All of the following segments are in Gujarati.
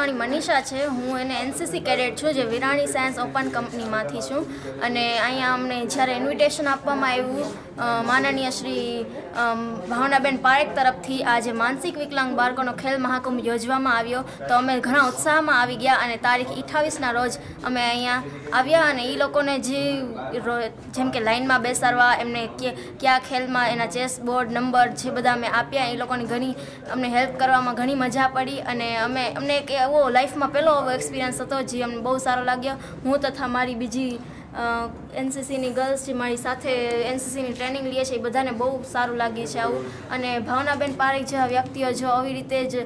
નામ મનીષા છે. હું એને એનસીસી કેડેટ છું, જે વિરાણી સાયન્સ ઓપન કંપનીમાંથી છું. અને અહીંયા અમને જ્યારે ઇન્વિટેશન આપવામાં આવ્યું માનનીય શ્રી ભાવનાબેન પારેખ તરફથી આજે માનસિક વિકલાંગ બાળકોનો ખેલ મહાકુંભ યોજવામાં આવ્યો. તો અમે ઘણા ઉત્સાહમાં આવી ગયા અને તારીખ અઠ્ઠાવીસના રોજ અમે અહીંયા આવ્યા અને એ લોકોને જે જેમ કે લાઇનમાં બેસાડવા, એમને કયા ખેલમાં એના ચેસ બોર્ડ, નંબર જે બધા અમે આપ્યા, એ લોકોની ઘણી અમને હેલ્પ કરવામાં ઘણી મજા પડી અને અમે, અમને એક એવો લાઈફમાં પહેલો એવો એક્સપિરિયન્સ હતો જે અમને બહુ સારો લાગ્યો. હું તથા મારી બીજી એનસીસીની ગર્લ્સ જે મારી સાથે એનસીસીની ટ્રેનિંગ લે છે, એ બધાને બહુ સારું લાગે છે આવું. અને ભાવનાબેન પારેખ જેવા વ્યક્તિઓ જો આવી રીતે જ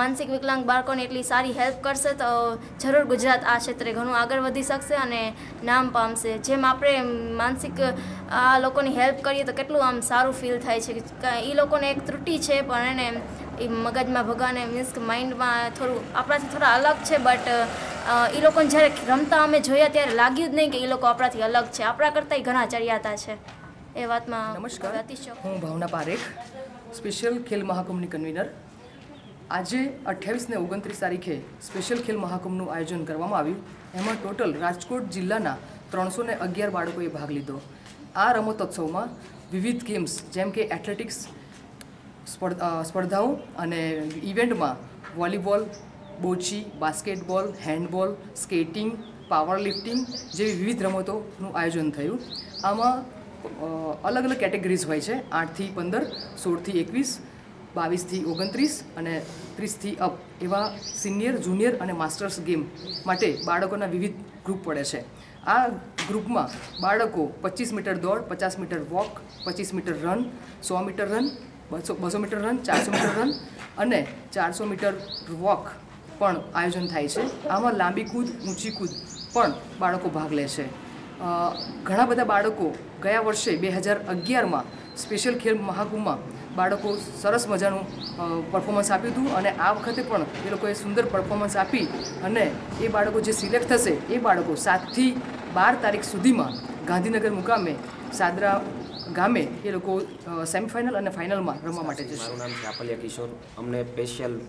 માનસિક વિકલાંગ બાળકોને એટલી સારી હેલ્પ કરશે, તો જરૂર ગુજરાત આ ક્ષેત્રે ઘણું આગળ વધી શકશે અને નામ પામશે. જેમ આપણે માનસિક આ લોકોની હેલ્પ કરીએ, તો કેટલું આમ સારું ફીલ થાય છે. એ લોકોને એક ત્રુટિ છે, પણ એને એ મગજમાં ભગવાને મીન્સ કે માઇન્ડમાં થોડું, આપણાથી થોડા અલગ છે, બટ એ લોકોને જ્યારે રમતા અમે જોયા ત્યારે લાગ્યું જ નહીં કે એ લોકો આપણાથી અલગ છે. આપણા કરતાં ઘણા ચડિયાતા છે. એ વાતમાં નમસ્કાર. હું ભાવના પારેખ સ્પેશિયલ ખેલ મહાકુંભની કન્વીનર. આજે અઠ્યાવીસ ને ઓગણત્રીસ તારીખે સ્પેશિયલ ખેલ મહાકુંભનું આયોજન કરવામાં આવ્યું. એમાં ટોટલ રાજકોટ જિલ્લાના ત્રણસો ને અગિયાર બાળકોએ ભાગ લીધો. આ રમતોત્સવમાં વિવિધ ગેમ્સ જેમ કે એથ્લેટિક્સ સ્પર્ધાઓ અને ઇવેન્ટમાં volleyball bocce, basketball, handball, skating, power lifting જેવી વિવિધ રમતોનું આયોજન થયું. આમાં અલગ અલગ કેટેગરીઝ હોય છે. આઠથી પંદર, સોળથી એકવીસ, બાવીસથી ઓગણત્રીસ અને ત્રીસથી અપ એવા સિનિયર, જુનિયર અને માસ્ટર્સ ગેમ માટે બાળકોના વિવિધ ગ્રુપ પડે છે. આ ગ્રુપમાં બાળકો પચીસ મીટર દોડ, પચાસ મીટર વોક, પચીસ મીટર રન, સો મીટર રન, બસો બસો મીટર રન, ચારસો મીટર રન અને ચારસો મીટર વોક પણ આયોજન થાય છે. આમાં લાંબી કૂદ, ઊંચી કૂદ પણ બાળકો ભાગ લે છે. ઘણા બધા બાળકો ગયા વર્ષે બે હજાર અગિયારમાં સ્પેશિયલ ખેલ મહાકુંભમાં બાળકો સરસ મજાનું પરફોર્મન્સ આપ્યું હતું અને આ વખતે પણ એ લોકોએ સુંદર પરફોર્મન્સ આપી અને એ બાળકો જે સિલેક્ટ થશે એ બાળકો સાતથી બાર તારીખ સુધીમાં ગાંધીનગર મુકામે સાદરા ગામે એ લોકો સેમિફાઇનલ અને ફાઇનલમાં રમવા માટે જશે. મારું નામ છે કિશોર. અમને સ્પેશિયલ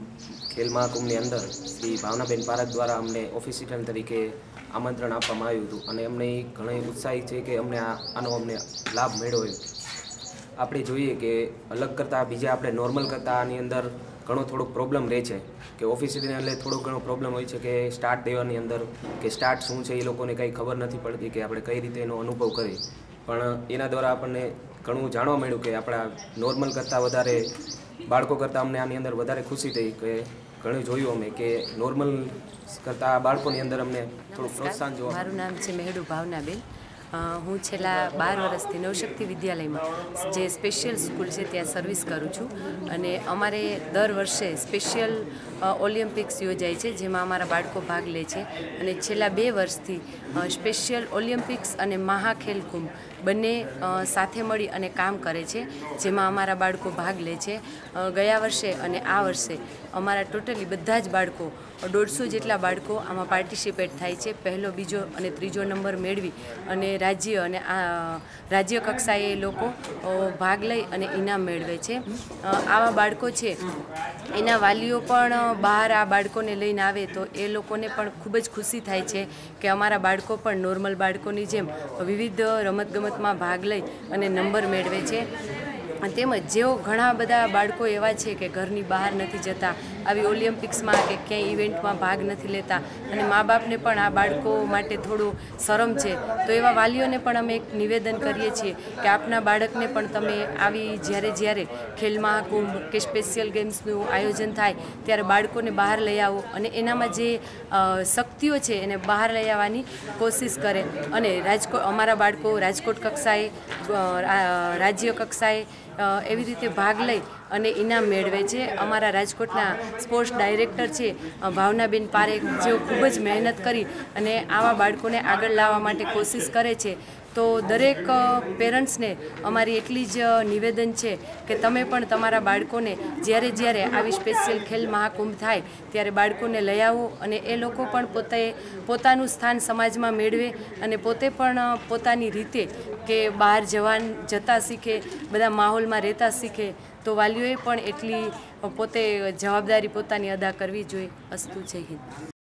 ખેલ મહાકુંભની અંદર શ્રી ભાવનાબેન પારક દ્વારા અમને ઓફિસિયલ તરીકે આમંત્રણ આપવામાં આવ્યું હતું અને અમને ઘણી ઉત્સાહિત છે કે અમને આનો અમને લાભ મેળવ્યો આપણે જોઈએ કે અલગ કરતાં બીજા આપણે નોર્મલ કરતાં આની અંદર ઘણો થોડોક પ્રોબ્લેમ રહે છે. કે ઓફિસિયલી એટલે થોડો ઘણો પ્રોબ્લેમ હોય છે કે સ્ટાર્ટ દેવાની અંદર, કે સ્ટાર્ટ શું છે એ લોકોને કંઈ ખબર નથી પડતી કે આપણે કઈ રીતે એનો અનુભવ કરીએ. પણ એના દ્વારા આપણને ઘણું જાણવા મળ્યું કે આપણા નોર્મલ કરતાં વધારે બાળકો કરતાં અમને આની અંદર વધારે ખુશી થઈ કે ઘણું જોયું અમે કે નોર્મલ કરતાં બાળકોની અંદર અમને થોડું પ્રોત્સાહન જોવા મારું નામ છે મેહડુ ભાવનાબેન. હું છેલ્લા બાર વર્ષથી નવશક્તિ વિદ્યાલયમાં જે સ્પેશિયલ સ્કૂલ છે ત્યાં સર્વિસ કરું છું. અને અમારે દર વર્ષે સ્પેશિયલ ઓલિમ્પિક્સ યોજાય છે જેમાં અમારા બાળકો ભાગ લે છે. અને છેલ્લા બે વર્ષથી સ્પેશિયલ ઓલિમ્પિક્સ અને મહાખેલ કુંભ બંને સાથે મળી અને કામ કરે છે, જેમાં અમારા બાળકો ભાગ લે છે. ગયા વર્ષે અને આ વર્ષે અમારા ટોટલી બધા જ બાળકો, દોઢસો જેટલા બાળકો આમાં પાર્ટિસિપેટ થાય છે. પહેલો, બીજો અને ત્રીજો નંબર મેળવી અને રાજ્ય અને આ, રાજ્ય કક્ષાએ લોકો ભાગ લઈ અને ઇનામ મેળવે છે. આવા બાળકો છે એના વાલીઓ પણ બહાર આ બાળકોને લઈને આવે તો એ લોકોને પણ ખૂબ જ ખુશી થાય છે કે અમારા બાળકો પણ નોર્મલ બાળકોની જેમ વિવિધ રમતગમતમાં ભાગ લઈ અને નંબર મેળવે છે. તેમજ જેઓ ઘણા બધા બાળકો એવા છે કે ઘરની બહાર નથી જતા, આવી ઓલિમ્પિક્સમાં કે ક્યાંય ઇવેન્ટમાં ભાગ નથી લેતા અને મા બાપને પણ આ બાળકો માટે થોડું શરમ છે. તો એવા વાલીઓને પણ અમે એક નિવેદન કરીએ છીએ કે આપના બાળકને પણ તમે આવી જ્યારે જ્યારે ખેલ મહાકુંભ કે સ્પેશિયલ ગેમ્સનું આયોજન થાય, ત્યારે બાળકોને બહાર લઈ આવો અને એનામાં જે શક્તિઓ છે એને બહાર લઈ આવવાની કોશિશ કરે. અને રાજકોટ અમારા બાળકો રાજકોટ કક્ષાએ રાજ્ય કક્ષાએ એવી રીતે ભાગ લઈ અને ઇનામ મેળવે છે. અમારા રાજકોટના સ્પોર્ટ્સ ડાયરેક્ટર છે ભાવનાબેન પારેખ જેઓ ખૂબ જ મહેનત કરી અને આવા બાળકોને આગળ લાવવા માટે કોશિશ કરે છે. તો દરેક પેરેન્ટ્સને અમારી એટલી જ નિવેદન છે કે તમે પણ તમારા બાળકોને જ્યારે જ્યારે આવી સ્પેશિયલ ખેલ મહાકુંભ થાય ત્યારે બાળકોને લઈ આવો અને એ લોકો પણ પોતે, પોતાનું સ્થાન સમાજમાં મેળવે અને પોતે પણ પોતાની રીતે કે બહાર જવાન, જતા શીખે, બધા માહોલમાં રહેતા શીખે, તો વાલીઓએ પણ એટલી પોતે જવાબદારી પોતાની અદા કરવી જોઈએ. અસ્તુ જય હિન્દ.